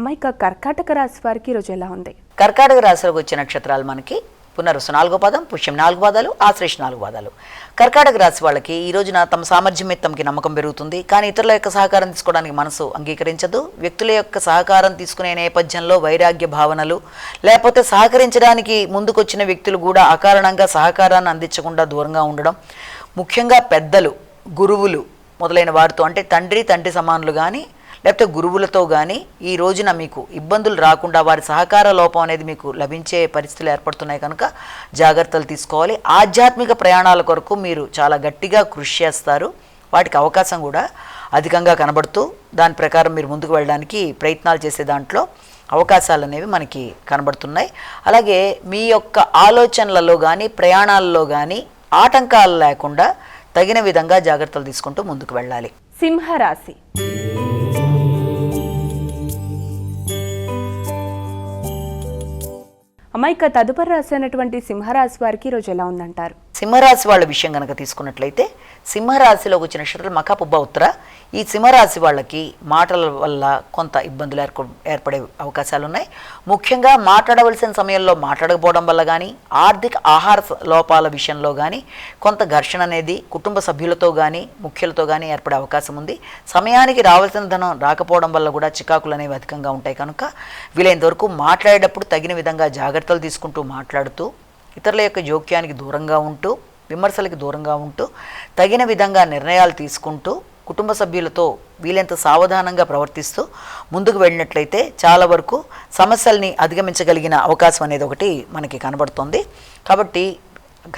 అమ్మ కర్కాటక రాశి వారికి ఈరోజు ఎలా ఉంది? కర్కాటక రాశిలోకి వచ్చే నక్షత్రాలు మనకి పునరుసు నాలుగో పదం పుష్యం నాలుగు పాదాలు ఆశ్రేష్ నాలుగు పాదాలు. కర్కాటక రాశి వాళ్ళకి ఈ రోజున తమ సామర్థ్యం మీద తమకి నమ్మకం పెరుగుతుంది. కానీ ఇతరుల యొక్క సహకారం తీసుకోవడానికి మనసు అంగీకరించదు. వ్యక్తుల యొక్క సహకారం తీసుకునే నేపథ్యంలో వైరాగ్య భావనలు లేకపోతే సహకరించడానికి ముందుకొచ్చిన వ్యక్తులు కూడా అకారణంగా సహకారాన్ని అందించకుండా దూరంగా ఉండడం ముఖ్యంగా పెద్దలు గురువులు మొదలైన వారితో అంటే తండ్రి తండ్రి సమానులు కానీ లేకపోతే గురువులతో కానీ ఈ రోజున మీకు ఇబ్బందులు రాకుండా వారి సహకార లోపం అనేది మీకు లభించే పరిస్థితులు ఏర్పడుతున్నాయి కనుక జాగ్రత్తలు తీసుకోవాలి. ఆధ్యాత్మిక ప్రయాణాల కొరకు మీరు చాలా గట్టిగా కృషి చేస్తారు. వాటికి అవకాశం కూడా అధికంగా కనబడుతూ దాని ప్రకారం మీరు ముందుకు వెళ్ళడానికి ప్రయత్నాలు చేసే దాంట్లో అవకాశాలు అనేవి మనకి కనబడుతున్నాయి. అలాగే మీ యొక్క ఆలోచనలలో కానీ ప్రయాణాలలో కానీ ఆటంకాలు లేకుండా తగిన విధంగా జాగ్రత్తలు తీసుకుంటూ ముందుకు వెళ్ళాలి. సింహరాశి. అమ్మ ఇక తదుపరి రాశి సింహరాశి వారికి ఈరోజు ఎలా ఉందంటారు? సింహరాశి వాళ్ళ విషయం కనుక తీసుకున్నట్లయితే సింహరాశిలోకి వచ్చిన నక్షత్రాలు మకాపుబ్బ ఉత్తర ఈ సింహరాశి వాళ్ళకి మాటల వల్ల కొంత ఇబ్బందులు ఏర్ప ఏర్పడే అవకాశాలు ఉన్నాయి ముఖ్యంగా మాట్లాడవలసిన సమయంలో మాట్లాడకపోవడం వల్ల కానీ ఆర్థిక ఆహార లోపాల విషయంలో కానీ కొంత ఘర్షణ అనేది కుటుంబ సభ్యులతో కానీ ముఖ్యులతో కానీ ఏర్పడే అవకాశం ఉంది. సమయానికి రావాల్సిన ధనం రాకపోవడం వల్ల కూడా చికాకులు అనేవి అధికంగా ఉంటాయి కనుక వీలైనంత వరకు మాట్లాడేటప్పుడు తగిన విధంగా జాగ్రత్త జాగ్రత్తలు తీసుకుంటూ మాట్లాడుతూ ఇతరుల యొక్క జోక్యానికి దూరంగా ఉంటూ విమర్శలకు దూరంగా ఉంటూ తగిన విధంగా నిర్ణయాలు తీసుకుంటూ కుటుంబ సభ్యులతో వీలెంత సావధానంగా ప్రవర్తిస్తూ ముందుకు వెళ్ళినట్లయితే చాలా వరకు సమస్యల్ని అధిగమించగలిగిన అవకాశం అనేది ఒకటి మనకి కనబడుతుంది. కాబట్టి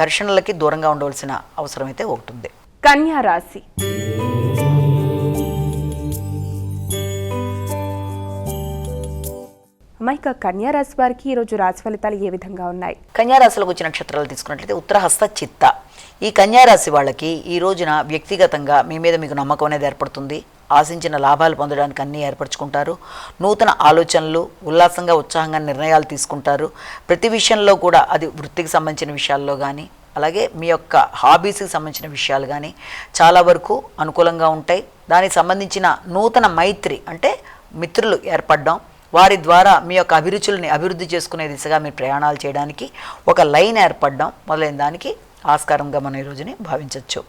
ఘర్షణలకి దూరంగా ఉండవలసిన అవసరం అయితే ఒకటి ఉంది. కన్యా రాశి. అమ్మ కన్యారాశి వారికి ఈరోజు రాశి ఫలితాలు ఏ విధంగా ఉన్నాయి? కన్యారాశిలోకి వచ్చిన నక్షత్రాలు తీసుకున్నట్లయితే ఉత్తరహస్త చిత్త. ఈ కన్యారాశి వాళ్ళకి ఈ రోజున వ్యక్తిగతంగా మీ మీద మీకు నమ్మకం అనేది ఏర్పడుతుంది. ఆశించిన లాభాలు పొందడానికి అన్నీ ఏర్పరచుకుంటారు. నూతన ఆలోచనలు ఉల్లాసంగా ఉత్సాహంగా నిర్ణయాలు తీసుకుంటారు. ప్రతి విషయంలో కూడా అది వృత్తికి సంబంధించిన విషయాల్లో కానీ అలాగే మీ యొక్క హాబీస్కి సంబంధించిన విషయాలు కానీ చాలా వరకు అనుకూలంగా ఉంటాయి. దానికి సంబంధించిన నూతన మైత్రి అంటే మిత్రులు ఏర్పడడం. వారి ద్వారా మీ యొక్క అభిరుచుల్ని అభివృద్ధి చేసుకునే దిశగా మీరు ప్రయాణాలు చేయడానికి ఒక లైన్ ఏర్పడడం మొదలైన దానికి ఆస్కారంగా మనం ఈ రోజుని భావించవచ్చు